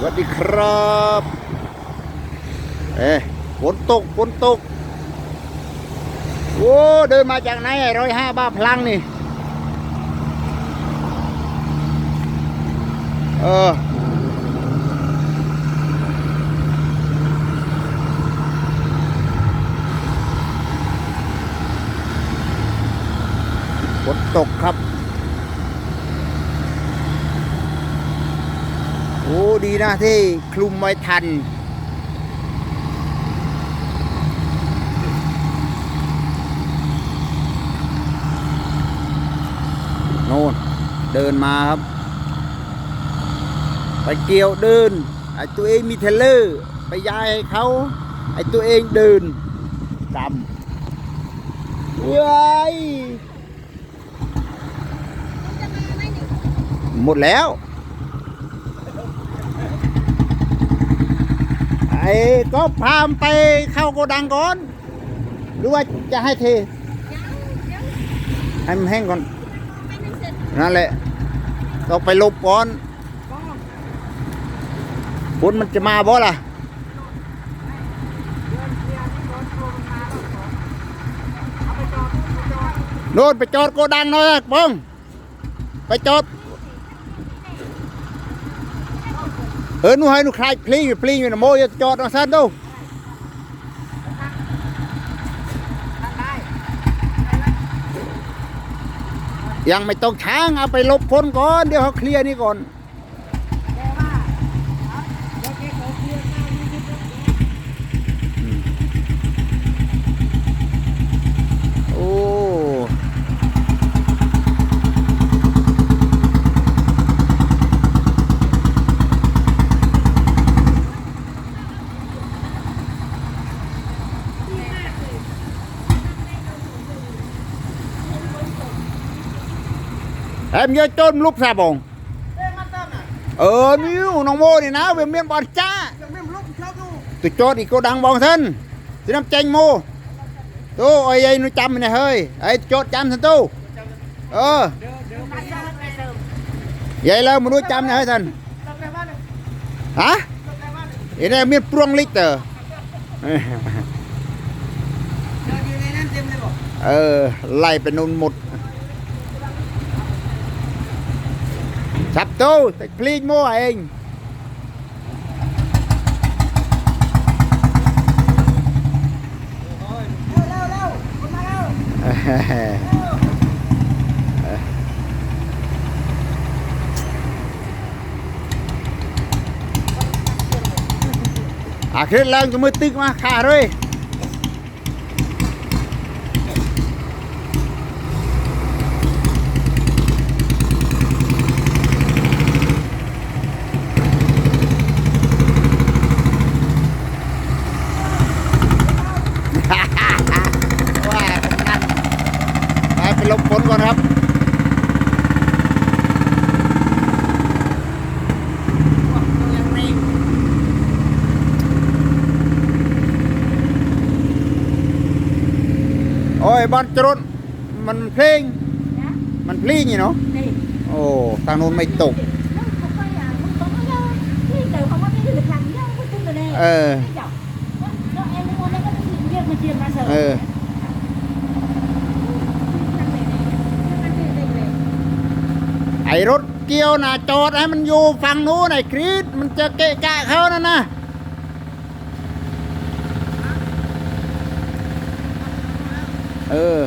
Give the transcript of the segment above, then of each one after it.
สวัสดีครับเอ๊ะฝนตกฝนตกโอ้เดินมาจากไหนร้อยห้าบ้าพลังนี่ เออฝนตกครับ โอ้ดีนะที่คลุมไว้ทัน โน่นเดินมาครับ ไปเกี่ยวเดิน ไอตัวเองมีเทลเลอร์ ไปย้ายให้เขา ไอตัวเองเดินดำเว้ยหมดแล้ว ไอ้ก็พามไปเข้าโกดังก่อน หรือว่าจะให้เทให้มันแห้งก่อน นั่นแหละต้องไปลบก่อนฝนมันจะมาบ่ล่ะโน่นไปจอดโกดังหน่อยนะป้องไปจอด เออหนูให้หนูคลายพลิงอยู่พลิงอยู่นะโมอย่าจอดนะสั้นดูยังไม่ต้องช้างเอาไปลบพ้นก่อน เดี๋ยวเขาเคลียร์นี่ก่อน โอ้ em nhớ trôn lúc sao bồng ờ níu nông mô thì nào về miền bọn cha tôi cho đi cô đăng bọn thân tôi nằm tranh mô tu ơi đây nó chăm này hơi ấy chốt chăm thân tu ờ vậy là một đôi chăm này hơi thân hả vậy này miền pruông lít tờ เออไล่ไปนู่นหมด ชับตู้แต่คลีนมั่วเอง à khi lên cho mới tích mà khả rồi Wow, ไปไปลบฝนก่อนครับ โอ้ยบอลจรุนมันเพลง มันพลีงอยู่เนาะ โอ้ทางนู้นไม่ตก เออ เออ ไอ้รถเกี่ยวน่ะจอดให้มันอยู่ฝั่งนู้นไอ้ครีดมันจะเกะกะเขานั่นนะ เออ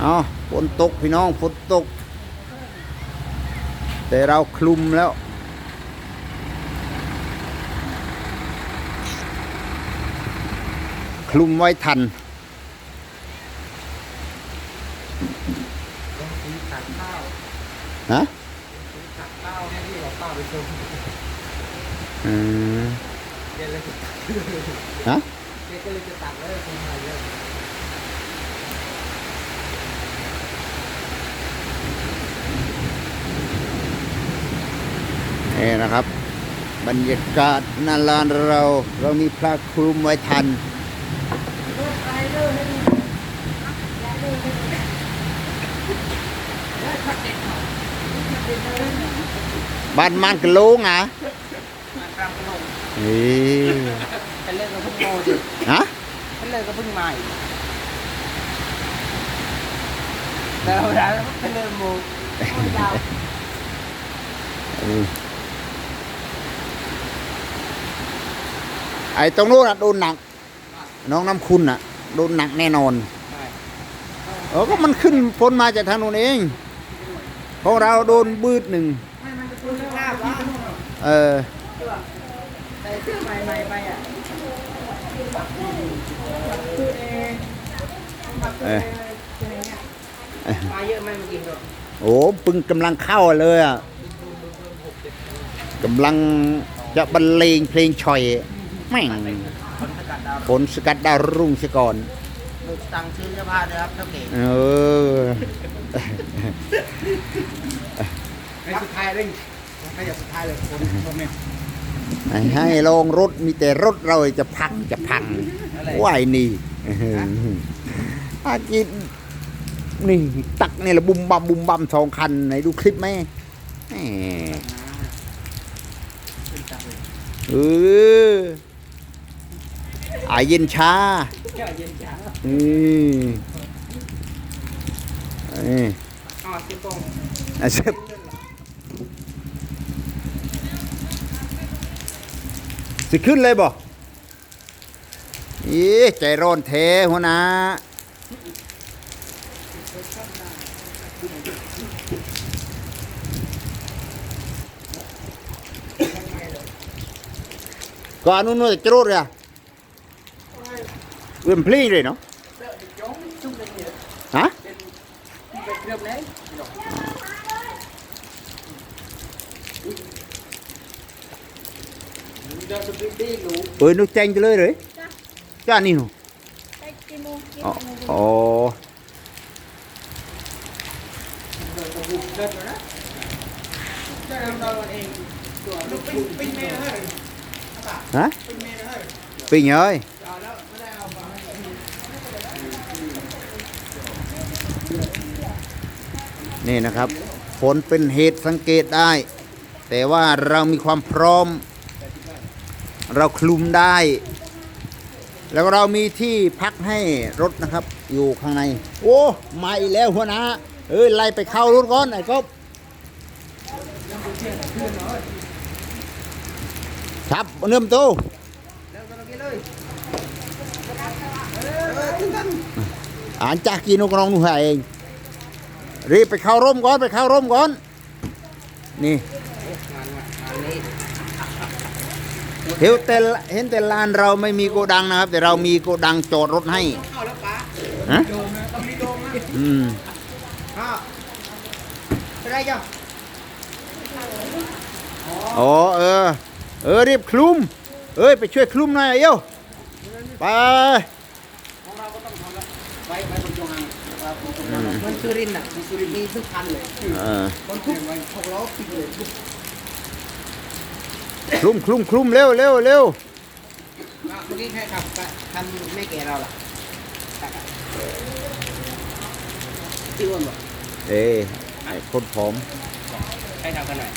เอาฝนตกพี่น้องฝนตก แต่เราคลุมแล้ว คลุมไว้ทันฮะอืม ฮะนี่นะครับ บรรยากาศหนาลานเรา เรามีพระคลุมไว้ทันบ้านมันกระโลงอะ นมนี่เป็นเรื่องกับพึ่งโมดิฮะเป็นเรื่องกับพึ่งใหม่แต่เราได้เป็นเรื่องโมยาวอืมไอ้ตรงนู้นอะโดนหนัก น้องน้ำคุณอะโดนหนักแน่นอนเออก็มันขึ้นพ้นมาจากทางนู้นเองของเราโดนบืดหนึ่งไม่มั นจะพูดเรื่องลาบวะเออใส่เสื้อใหม่ๆไปอะเออมาเยอะไหมเมื่อกี้ก็โอ้ปึงกำลังเข้าเลยอะกำลังจะบรรเลงเพลงชอยแม่งคนสกัดดาวฝนสกัดดาวรุ่งซะก่อนลูกตังซื้อเสื้อผ้าด้วยครับเท่าเก๋เออให้สุดท้ายเลยให้อย่างสุดท้ายเลยคนคนนี้ ให้ลองรถมีแต่รถเราจะพังจะพังว่ายนี่อากินนี่ ตักนี่แหละบุมบัมบุมบัมสองคันไหนดูคลิปไหมแหมเอออาเย็นชาเชื่อเย็นจังอืมเอ้ยอ๋อสิบโมงอะเชฟ สิขึ้นเลยบ่อีใจร้อนเทหัวหนะก่อนนู้นจะโจรเลยอะเอื้อมพลิ้งเลยเนาะเสื้อจงจุ่มเลยเนี่ยฮะเเป็นเรื่องไหนเดินสุดดีหนูเอ้ยนู้แจ้งจะเลยเลยจ้านี่หนูไปกี่โมงกี่อ๋อโมงอ๋อเดินกับบุกเดินนะจะทำเราเองตัวลูกปิ้งปิ้งเมย์เลยฮะปิ้งเมย์เลยปิ่งเอ้ยเอาแล้วไม่ได้เอามานี่นะครับฝนเป็นเหตุสังเกตได้ แต่ว่าเรามีความพร้อม เราคลุมได้ แล้วเรามีที่พักให้รถนะครับ อยู่ข้างใน โอ้มาอีกแล้วหัวหนะเอ้ยไล่ไปเข้ารถก่อนไอ้กบครับเริ่มตู้อ่านจากกีนกน้องหนูหาเองรีบไปเข้าร่มก่อนไปเข้าร่มก่อน นี่ เห็นแต่ละเห็นแต่ลานเราไม่มีโกดังนะครับ แต่เรามีโกดังจอดรถให้เข้าแล้วป้าฮะโดมนะต้องมีโดมนะอืมอ้าวเป็นไรจ้ะอ๋อเออ เออรีบคลุม เอ้ยไปช่วยคลุมหน่อยเอ้วไปของเราก็ต้องทำแล้วไว้ไว้บนจงอางมันสุรินทร์อะมันสุรินทร์มีทุกคันเลยเออบนทุกไว้หกล้อปิดเลย คลุมคลุมคลุมเร็วเร็วเร็วอะเมื่อกี้ใครขับคันไม่แก่เราล่ะที่อ้วนบอกเอ้ยไอ้คนผอมให้ทำกันหน่อย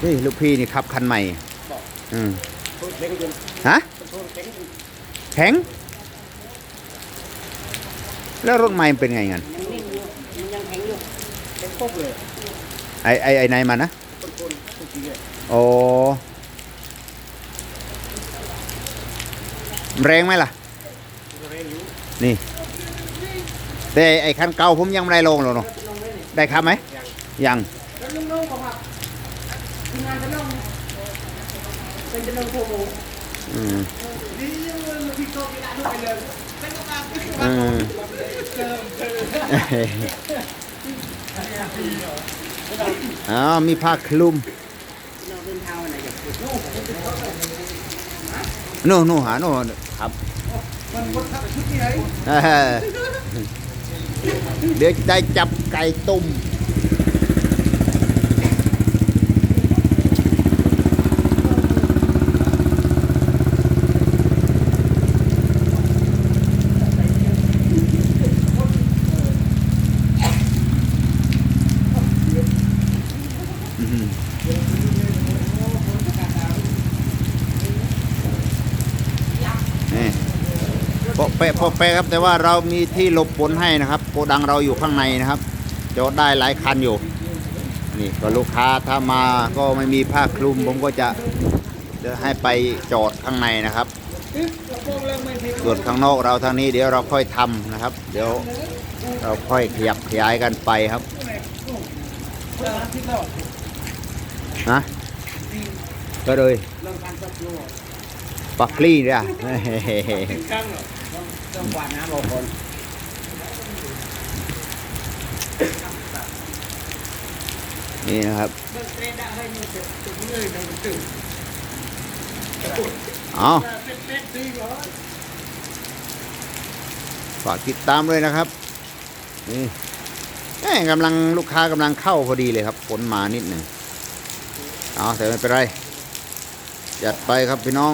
เฮ้ยลูกพี่นี่ขับคันใหม่บอกอืมโทษเล็กจนฮะโทษเล็กจนแข็ง แล้วรถใหม่เป็นไงงั้นยังนิ่งอยู่มันยังแข็งอยู่เป็นปุ๊บเลยไอไอไอไหนมานะ โอ้แรงไหมล่ะ นี่ แต่ไอ้คันเก่าผมยังไม่ได้ลงหรอกเนาะได้ครับไหม ยังแล้วลุงน้องบอกว่าทีมงานจะลงเป็นจะลงโปรโมอืมอืงมเติมเติมอ้าวมีผ้าคลุม เราเดินทางวั นไหนจะพูดโน่นโน่นหาโน่นครับมันวนทับชุดที่ไหนเออเดี๋ยวจะได้จับไก่ตุ่ม เปะโปะเปะครับแต่ว่าเรามีที่หลบฝนให้นะครับโกดังเราอยู่ข้างในนะครับจอดได้หลายคันอยู่ นี่ก็ลูกค้าถ้ามาก็ไม่มีผ้าคลุมผมก็จะจะให้ไปจอดข้างในนะครับ ส่วนข้างนอกเราทางนี้เดี๋ยวเราค่อยทำนะครับ เดี๋ยวเราค่อยขยับขยายกันไปครับนะก็เลยปักลี่เนี่ย จังหวัดนะบอกคนนี่นะครับเอาฝากติดตามเลยนะครับ นี่แหม่กำลังลูกค้ากำลังเข้าพอดีเลยครับฝนมานิดหนึ่งเอาแต่ไม่เป็นไร จัดไปครับพี่น้อง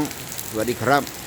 สวัสดีครับ